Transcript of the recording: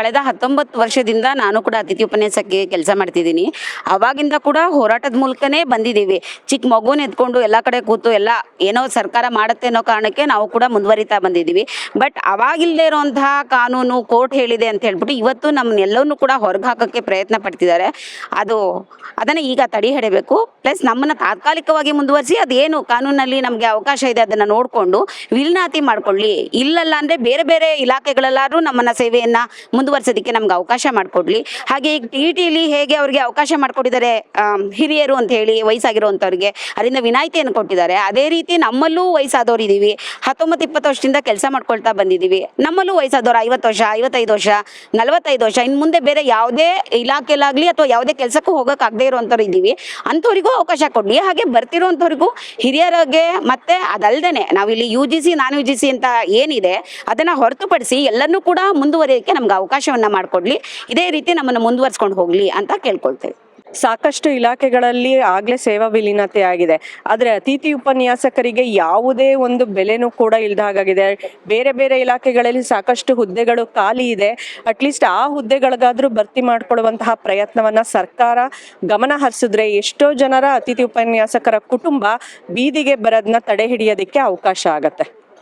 ಕಳೆದ ಹತ್ತೊಂಬತ್ತು ವರ್ಷದಿಂದ ನಾನು ಕೂಡ ಅತಿಥಿ ಉಪನ್ಯಾಸಕ್ಕೆ ಕೆಲಸ ಮಾಡ್ತಿದ್ದೀನಿ. ಅವಾಗಿಂದ ಕೂಡ ಹೋರಾಟದ ಮೂಲಕನೇ ಬಂದಿದ್ದೀವಿ. ಚಿಕ್ಕ ಮಗುನ ಎತ್ಕೊಂಡು ಎಲ್ಲ ಕಡೆ ಕೂತು ಎಲ್ಲ ಏನೋ ಸರ್ಕಾರ ಮಾಡುತ್ತೆ ಅನ್ನೋ ಕಾರಣಕ್ಕೆ ನಾವು ಕೂಡ ಮುಂದುವರಿತಾ ಬಂದಿದ್ದೀವಿ. ಬಟ್ ಅವಾಗಿಲ್ಲದೆ ಇರುವಂತಹ ಕಾನೂನು ಕೋರ್ಟ್ ಹೇಳಿದೆ ಅಂತ ಹೇಳ್ಬಿಟ್ಟು ಇವತ್ತು ನಮ್ಮನ್ನೆಲ್ಲವನ್ನೂ ಕೂಡ ಹೊರಗೆ ಹಾಕೋಕ್ಕೆ ಪ್ರಯತ್ನ ಪಡ್ತಿದ್ದಾರೆ. ಅದು ಅದನ್ನು ಈಗ ತಡೆ ಹಿಡಬೇಕು ಪ್ಲಸ್ ನಮ್ಮನ್ನು ತಾತ್ಕಾಲಿಕವಾಗಿ ಮುಂದುವರಿಸಿ ಅದೇನು ಕಾನೂನಲ್ಲಿ ನಮಗೆ ಅವಕಾಶ ಇದೆ ಅದನ್ನು ನೋಡಿಕೊಂಡು ವಿಲ್ನಾತಿ ಮಾಡ್ಕೊಳ್ಳಿ. ಇಲ್ಲಲ್ಲ ಅಂದರೆ ಬೇರೆ ಬೇರೆ ಇಲಾಖೆಗಳಲ್ಲಾದ್ರೂ ನಮ್ಮನ್ನು ಸೇವೆಯನ್ನು ಮುಂದುವರ್ಸೋದಕ್ಕೆ ನಮ್ಗೆ ಅವಕಾಶ ಮಾಡಿಕೊಡ್ಲಿ. ಹಾಗೆ ಈಗ ಟಿ ಟಿಲಿ ಹೇಗೆ ಅವರಿಗೆ ಅವಕಾಶ ಮಾಡಿಕೊಟ್ಟಿದ್ದಾರೆ ಹಿರಿಯರು ಅಂತ ಹೇಳಿ, ವಯಸ್ಸಾಗಿರುವಂಥವ್ರಿಗೆ, ಅದರಿಂದ ವಿನಾಯಿತಿಯನ್ನು ಕೊಟ್ಟಿದ್ದಾರೆ. ಅದೇ ರೀತಿ ನಮ್ಮಲ್ಲೂ ವಯಸ್ಸಾದವ್ರು ಇದ್ದೀವಿ ಹತ್ತೊಂಬತ್ತು ಇಪ್ಪತ್ತು ವರ್ಷದಿಂದ ಕೆಲಸ ಮಾಡ್ಕೊಳ್ತಾ ಬಂದಿದ್ದೀವಿ ನಮ್ಮಲ್ಲೂ ವಯಸ್ಸಾದವ್ರು ಐವತ್ತು ವರ್ಷ, ಐವತ್ತೈದು ವರ್ಷ, ನಲವತ್ತೈದು ವರ್ಷ, ಇನ್ನು ಮುಂದೆ ಬೇರೆ ಯಾವುದೇ ಇಲಾಖೆಲಾಗಲಿ ಅಥವಾ ಯಾವುದೇ ಕೆಲಸಕ್ಕೂ ಹೋಗೋಕ್ಕಾಗದೇ ಇರುವಂಥವ್ರು ಇದ್ದೀವಿ ಅಂಥವ್ರಿಗೂ ಅವಕಾಶ ಕೊಡಲಿ. ಹಾಗೆ ಬರ್ತಿರುವಂಥವ್ರಿಗೂ ಹಿರಿಯರಿಗೆ ಮತ್ತೆ ಅದಲ್ದೇನೆ, ನಾವಿಲ್ಲಿ U G C, non U G C ಅಂತ ಏನಿದೆ, ಅದನ್ನು ಹೊರತುಪಡಿಸಿ ಎಲ್ಲರನ್ನೂ ಕೂಡ ಮುಂದುವರಿಯೋಕ್ಕೆ ನಮ್ಗೆ ಅವಕಾಶವನ್ನು ಮಾಡಿಕೊಡ್ಲಿ. ಇದೇ ರೀತಿ ನಮ್ಮನ್ನು ಮುಂದುವರ್ಸ್ಕೊಂಡು ಹೋಗ್ಲಿ ಅಂತ ಕೇಳ್ಕೊಳ್ತೇವೆ. ಸಾಕಷ್ಟು ಇಲಾಖೆಗಳಲ್ಲಿ ಆಗ್ಲೇ ಸೇವಾ ವಿಲೀನತೆ ಆಗಿದೆ. ಆದ್ರೆ ಅತಿಥಿ ಉಪನ್ಯಾಸಕರಿಗೆ ಯಾವುದೇ ಒಂದು ಬೆಲೆನೂ ಕೂಡ ಇಲ್ದ ಹಾಗಾಗಿದೆ. ಬೇರೆ ಬೇರೆ ಇಲಾಖೆಗಳಲ್ಲಿ ಸಾಕಷ್ಟು ಹುದ್ದೆಗಳು ಖಾಲಿ ಇದೆ. ಅಟ್ಲೀಸ್ಟ್ ಆ ಹುದ್ದೆಗಳಿಗಾದ್ರೂ ಭರ್ತಿ ಮಾಡ್ಕೊಳ್ಳುವಂತಹ ಪ್ರಯತ್ನವನ್ನ ಸರ್ಕಾರ ಗಮನ ಹರಿಸಿದ್ರೆ ಎಷ್ಟೋ ಜನರ ಅತಿಥಿ ಉಪನ್ಯಾಸಕರ ಕುಟುಂಬ ಬೀದಿಗೆ ಬರೋದನ್ನ ತಡೆ ಹಿಡಿಯೋದಕ್ಕೆ ಅವಕಾಶ ಆಗತ್ತೆ.